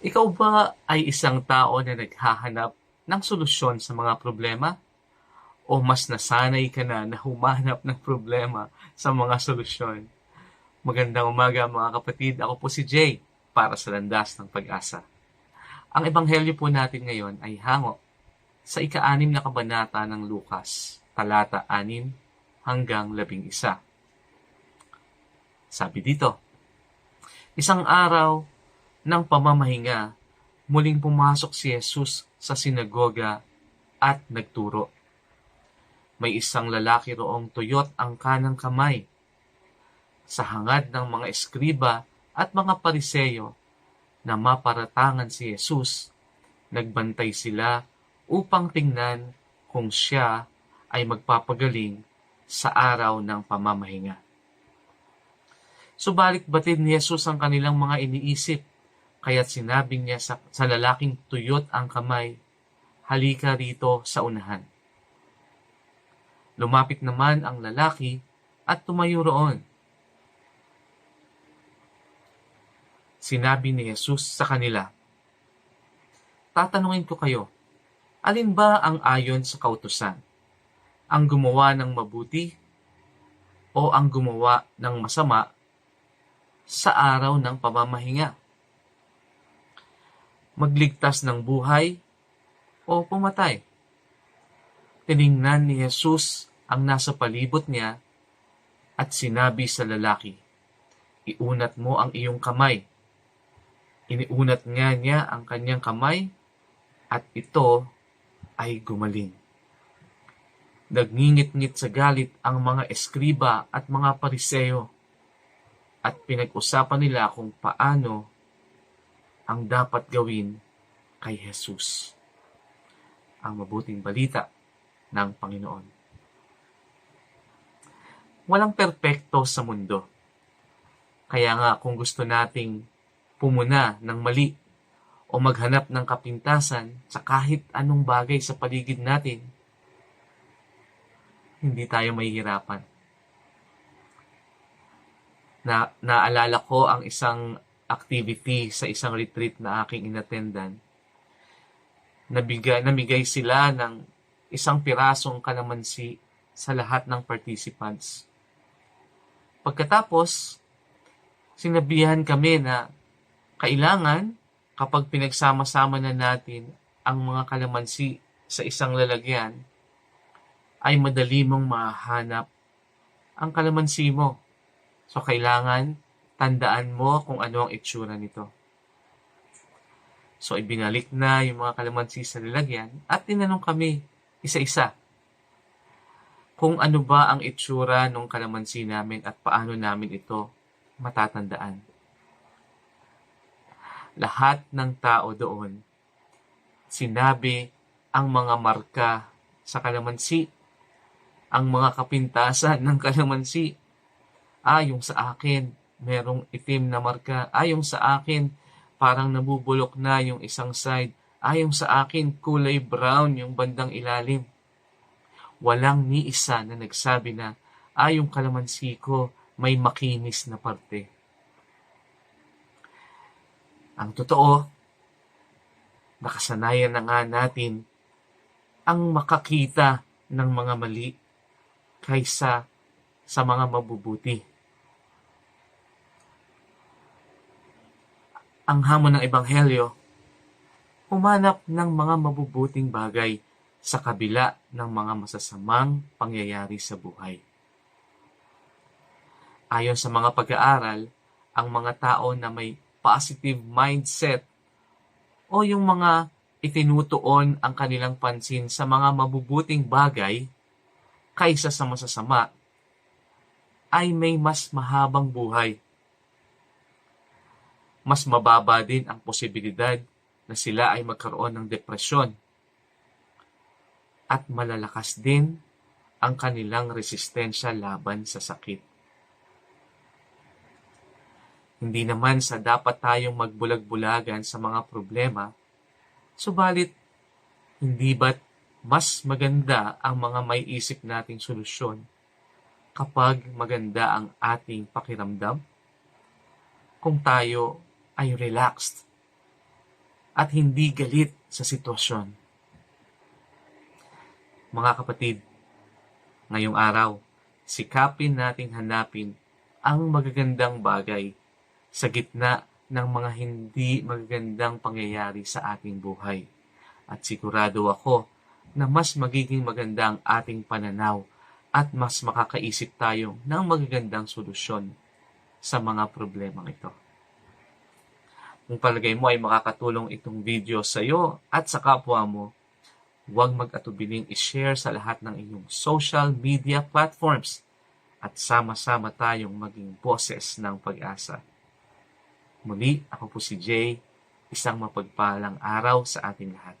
Ikaw ba ay isang tao na naghahanap ng solusyon sa mga problema? O mas nasanay ka na na humanap ng problema sa mga solusyon? Magandang umaga mga kapatid. Ako po si Jay para sa Landas ng Pag-asa. Ang ebanghelyo po natin ngayon ay hango sa ika-anim na kabanata ng Lukas, talata 6 hanggang 11. Sabi dito, Isang araw ng pamamahinga, muling pumasok si Jesus sa sinagoga at nagturo. May isang lalaki roong tuyot ang kanang kamay. Sa hangad ng mga eskriba at mga pariseyo na maparatangan si Jesus, nagbantay sila upang tingnan kung siya ay magpapagaling sa araw ng pamamahinga. Subalit batid ni Jesus ang kanilang mga iniisip, kaya't sinabi niya sa, sa lalaking tuyot ang kamay, halika rito sa unahan. Lumapit naman ang lalaki at tumayo roon. Sinabi ni Jesus sa kanila, Tatanungin ko kayo, alin ba ang ayon sa kautusan? Ang gumawa ng mabuti o ang gumawa ng masama sa araw ng pamamahinga? Magligtas ng buhay o pumatay? Tiningnan ni Jesus ang nasa palibot niya at sinabi sa lalaki, Iunat mo ang iyong kamay. Iniunat nga niya ang kanyang kamay at ito ay gumaling. Nagngingit-ngit sa galit ang mga eskriba at mga pariseo at pinag-usapan nila kung paano ang dapat gawin kay Jesus. Ang mabuting balita ng Panginoon. Walang perpekto sa mundo. Kaya nga kung gusto nating pumuna ng mali o maghanap ng kapintasan sa kahit anong bagay sa paligid natin, hindi tayo mahihirapan. Na, naalala ko ang isang activity sa isang retreat na aking inattendan. Nabigay, namigay sila ng isang pirasong kalamansi sa lahat ng participants. Pagkatapos, sinabihan kami na kailangan kapag pinagsama-sama na natin ang mga kalamansi sa isang lalagyan, ay madali mong mahanap ang kalamansi mo. So, kailangan tandaan mo kung ano ang itsura nito. So, ibinalik na yung mga kalamansi sa lalagyan at tinanong kami isa-isa kung ano ba ang itsura ng kalamansi namin at paano namin ito matatandaan. Lahat ng tao doon sinabi ang mga marka sa kalamansi, ang mga kapintasan ng kalamansi. Ah, yung sa akin, merong itim na marka. Yung sa akin, parang nabubulok na yung isang side. Yung sa akin, kulay brown yung bandang ilalim. Walang ni isa na nagsabi na, yung kalamansi ko, may makinis na parte. Ang totoo, nakasanayan na nga natin ang makakita ng mga mali kaysa sa mga mabubuti. Ang hamon ng Ebanghelyo, humanap ng mga mabubuting bagay sa kabila ng mga masasamang pangyayari sa buhay. Ayon sa mga pag-aaral, ang mga tao na may positive mindset o yung mga itinutuon ang kanilang pansin sa mga mabubuting bagay kaysa sa masasama ay may mas mahabang buhay. Mas mababa din ang posibilidad na sila ay magkaroon ng depresyon. At malalakas din ang kanilang resistensya laban sa sakit. Hindi naman sa dapat tayong magbulag-bulagan sa mga problema, subalit hindi ba't mas maganda ang mga may isip nating solusyon kapag maganda ang ating pakiramdam? Kung tayo ay relaxed at hindi galit sa sitwasyon. Mga kapatid, ngayong araw, sikapin nating hanapin ang magagandang bagay sa gitna ng mga hindi magagandang pangyayari sa ating buhay. At sigurado ako na mas magiging maganda ang ating pananaw at mas makakaisip tayo ng magagandang solusyon sa mga problemang ito. Kung palagay mo ay makakatulong itong video sa iyo at sa kapwa mo, huwag mag-atubiling i-share sa lahat ng inyong social media platforms at sama-sama tayong maging boses ng pag-asa. Muli, ako po si Jay, isang mapagpalang araw sa ating lahat.